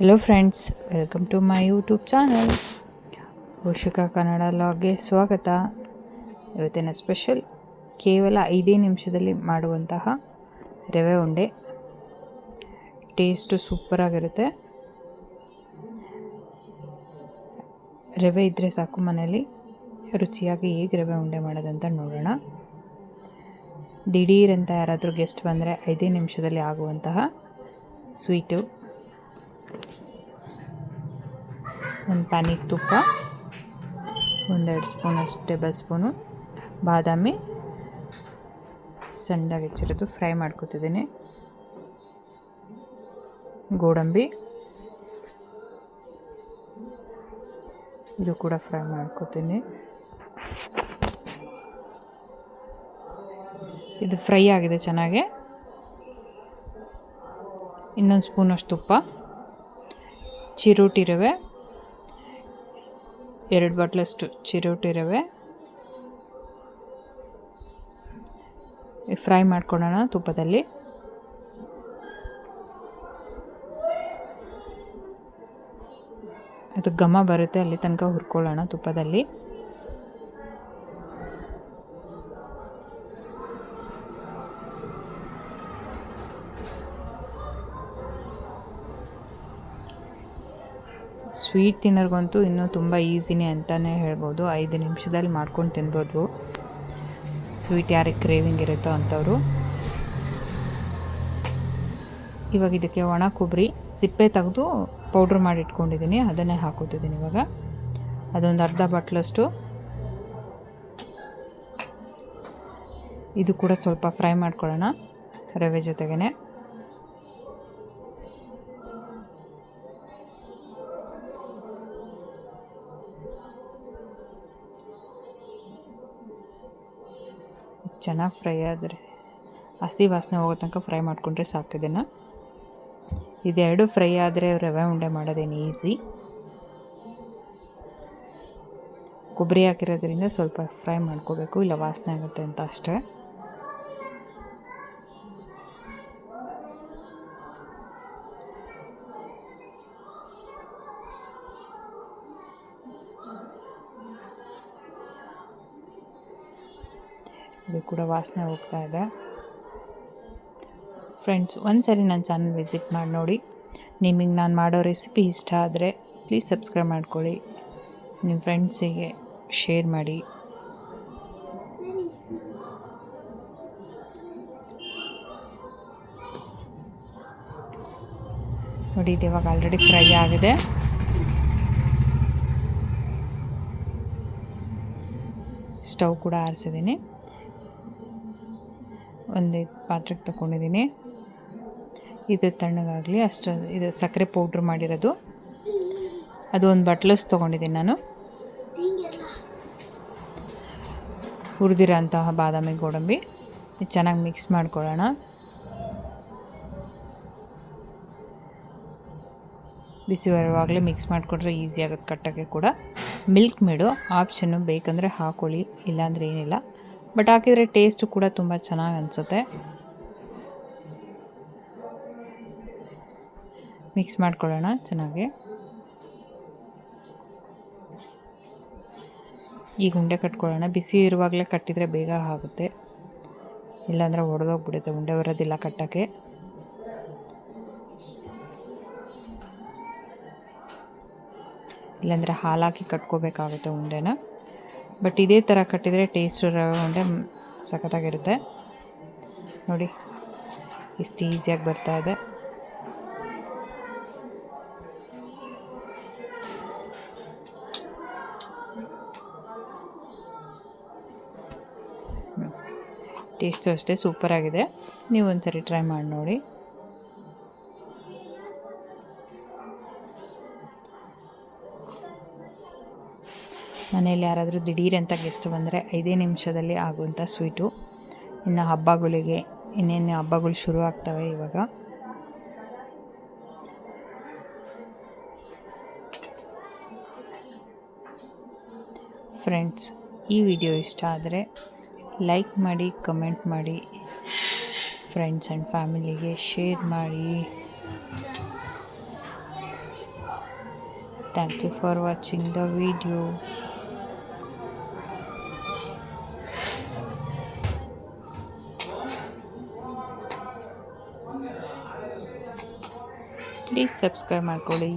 Hello friends welcome to my YouTube channel Varshika Kannada ಲಾಗ್ಗೆ ಸ್ವಾಗತ. ಇವತ್ತಿನ special ಕೇವಲ ಐದೇ ನಿಮಿಷದಲ್ಲಿ ಮಾಡುವಂತಹ ರವೆ ಉಂಡೆ. ಟೇಸ್ಟು ಸೂಪರಾಗಿರುತ್ತೆ ರವೆ ಇದ್ದರೆ ಸಾಕು ಮನೆಯಲ್ಲಿ. ರುಚಿಯಾಗಿ ಹೇಗೆ ರವೆ ಉಂಡೆ ಮಾಡೋದಂತ ನೋಡೋಣ. ದಿಢೀರ್ ಅಂತ ಯಾರಾದರೂ ಗೆಸ್ಟ್ ಬಂದರೆ ಐದೇ ನಿಮಿಷದಲ್ಲಿ ಆಗುವಂತಹ ಸ್ವೀಟು ಒಂದು ಪ್ಯಾನಿಗೆ ತುಪ್ಪ, ಒಂದೆರಡು ಸ್ಪೂನಷ್ಟು ಟೇಬಲ್ ಸ್ಪೂನು, ಬಾದಾಮಿ, ಸಣ್ಣದಾಗಿ ಹೆಚ್ಚಿರೋದು ಫ್ರೈ ಮಾಡ್ಕೋತಿದ್ದೀನಿ. ಗೋಡಂಬಿ, ಇದು ಕೂಡ ಫ್ರೈ ಮಾಡ್ಕೋತೀನಿ. ಇದು ಫ್ರೈ ಆಗಿದೆ ಚೆನ್ನಾಗಿ. ಇನ್ನೊಂದು ಸ್ಪೂನಷ್ಟು ತುಪ್ಪ, ಚಿರೋಟಿ ರವೆ ಎರಡು ಬಾಟ್ಲಷ್ಟು ಚಿರೋಟಿ ರವೆ ಫ್ರೈ ಮಾಡ್ಕೊಳ್ಳೋಣ ತುಪ್ಪದಲ್ಲಿ. ಅದು ಘಮ ಬರುತ್ತೆ ಅಲ್ಲಿ ತನಕ ಹುರ್ಕೊಳ್ಳೋಣ ತುಪ್ಪದಲ್ಲಿ. ಸ್ವೀಟ್ ತಿನ್ನೋರ್ಗಂತೂ ಇನ್ನೂ ತುಂಬ ಈಸಿನೇ ಅಂತಲೇ ಹೇಳ್ಬೋದು. ಐದು ನಿಮಿಷದಲ್ಲಿ ಮಾಡ್ಕೊಂಡು ತಿನ್ಬೋದು. ಸ್ವೀಟ್ ಯಾರಿಗೆ ಕ್ರೇವಿಂಗ್ ಇರುತ್ತೋ ಅಂಥವ್ರು. ಇವಾಗ ಇದಕ್ಕೆ ಒಣ ಕೊಬ್ಬರಿ, ಸಿಪ್ಪೆ ತೆಗೆದು ಪೌಡ್ರ್ ಮಾಡಿ ಇಟ್ಕೊಂಡಿದ್ದೀನಿ. ಅದನ್ನೇ ಹಾಕೋತಿದ್ದೀನಿ ಇವಾಗ. ಅದೊಂದು ಅರ್ಧ ಬಟ್ಲಷ್ಟು. ಇದು ಕೂಡ ಸ್ವಲ್ಪ ಫ್ರೈ ಮಾಡ್ಕೊಳ್ಳೋಣ. ರವೆ ಜೊತೆಗೇ ಚೆನ್ನಾಗಿ ಫ್ರೈ ಆದರೆ ಹಸಿ ವಾಸನೆ ಹೋಗೋ ತನಕ ಫ್ರೈ ಮಾಡಿಕೊಂಡ್ರೆ ಸಾಕು ಇದನ್ನು. ಇದೆರಡು ಫ್ರೈ ಆದರೆ ರವೆ ಉಂಡೆ ಮಾಡೋದೇನು ಈಸಿ ಕೊಬ್ಬರಿ ಹಾಕಿರೋದ್ರಿಂದ ಸ್ವಲ್ಪ ಫ್ರೈ ಮಾಡ್ಕೋಬೇಕು, ಇಲ್ಲ ವಾಸನೆ ಆಗುತ್ತೆ ಅಂತ ಅಷ್ಟೇ. ಇದು ಕೂಡ ವಾಸನೆ ಹೋಗ್ತಾ ಇದೆ. ಫ್ರೆಂಡ್ಸ್ ಒಂದು ಸರಿ ನನ್ನ ಚಾನಲ್ ವಿಸಿಟ್ ಮಾಡಿ ನೋಡಿ. ನಿಮಗೆ ನಾನು ಮಾಡೋ ರೆಸಿಪಿ ಇಷ್ಟ ಆದರೆ ಪ್ಲೀಸ್ ಸಬ್ಸ್ಕ್ರೈಬ್ ಮಾಡ್ಕೊಳ್ಳಿ. ನಿಮ್ಮ ಫ್ರೆಂಡ್ಸಿಗೆ ಶೇರ್ ಮಾಡಿ. ನೋಡಿ, ಇದು ಇವಾಗ ಆಲ್ರೆಡಿ ಫ್ರೈ ಆಗಿದೆ. ಸ್ಟವ್ ಕೂಡ ಆರಿಸಿದ್ದೀನಿ ಒಂದು ಪಾತ್ರೆಗೆ ತಗೊಂಡಿದ್ದೀನಿ ಇದು ತಣ್ಣಗಾಗಲಿ, ಅಷ್ಟು ಇದು ಸಕ್ಕರೆ ಪೌಡ್ರ್ ಮಾಡಿರೋದು. ಅದು ಒಂದು ಬಟ್ಲಸ್ ತೊಗೊಂಡಿದ್ದೀನಿ ನಾನು. ಹುರಿದಿರೋ ಅಂತಹ ಬಾದಾಮಿ ಗೋಡಂಬಿ. ಚೆನ್ನಾಗಿ ಮಿಕ್ಸ್ ಮಾಡ್ಕೊಳ್ಳೋಣ. ಬಿಸಿ ಬರುವಾಗಲೇ ಮಿಕ್ಸ್ ಮಾಡಿಕೊಂಡ್ರೆ ಈಸಿ ಆಗುತ್ತೆ ಕಟ್ಟೋಕ್ಕೆ ಕೂಡ. ಮಿಲ್ಕ್ ಮೇಡು, ಆಪ್ಷನ್ನು ಬೇಕಂದರೆ ಹಾಕೊಳ್ಳಿ, ಇಲ್ಲಾಂದರೆ ಏನಿಲ್ಲ. ಬಟ್ ಹಾಕಿದರೆ ಟೇಸ್ಟು ಕೂಡ ತುಂಬ ಚೆನ್ನಾಗಿ ಅನಿಸುತ್ತೆ. ಮಿಕ್ಸ್ ಮಾಡ್ಕೊಳ್ಳೋಣ ಚೆನ್ನಾಗಿ. ಈಗ ಉಂಡೆ ಕಟ್ಕೊಳ್ಳೋಣ. ಬಿಸಿ ಇರುವಾಗಲೇ ಕಟ್ಟಿದರೆ ಬೇಗ ಆಗುತ್ತೆ. ಇಲ್ಲಾಂದರೆ ಒಡೆದೋಗ್ಬಿಡುತ್ತೆ ಉಂಡೆ ಬರೋದಿಲ್ಲ ಕಟ್ಟೋಕ್ಕೆ. ಇಲ್ಲಾಂದರೆ ಹಾಲಾಕಿ ಕಟ್ಕೋಬೇಕಾಗುತ್ತೆ ಉಂಡೆನ. ಬಟ್ ಇದೇ ಥರ ಕಟ್ಟಿದರೆ ಟೇಸ್ಟ್ ರವೆ ಉಂಡೆ ಸಖತ್ತಾಗಿರುತ್ತೆ. ನೋಡಿ, ಇಷ್ಟು ಈಸಿಯಾಗಿ ಬರ್ತಾ ಇದೆ. ಟೇಸ್ಟು ಅಷ್ಟೇ ಸೂಪರಾಗಿದೆ. ನೀವು ಒಂದ್ಸರಿ ಟ್ರೈ ಮಾಡಿ ನೋಡಿ. ಮನೇಲಿ ಯಾರಾದರೂ ದಿಢೀರಂತ ಗೆಸ್ಟ್ ಬಂದರೆ ಐದೇ ನಿಮಿಷದಲ್ಲಿ ಆಗುವಂಥ ಸ್ವೀಟು ಇನ್ನು ಹಬ್ಬಗಳಿಗೆ, ಇನ್ನೇನು ಹಬ್ಬಗಳು ಶುರು ಆಗ್ತವೆ ಇವಾಗ. ಫ್ರೆಂಡ್ಸ್ ಈ ವಿಡಿಯೋ ಇಷ್ಟ ಆದರೆ ಲೈಕ್ ಮಾಡಿ ಕಮೆಂಟ್ ಮಾಡಿ ಫ್ರೆಂಡ್ಸ್ ಆ್ಯಂಡ್ ಫ್ಯಾಮಿಲಿಗೆ ಶೇರ್ ಮಾಡಿ. Thank you for watching the video please subscribe ಮಾಡ್ಕೊಳ್ಳಿ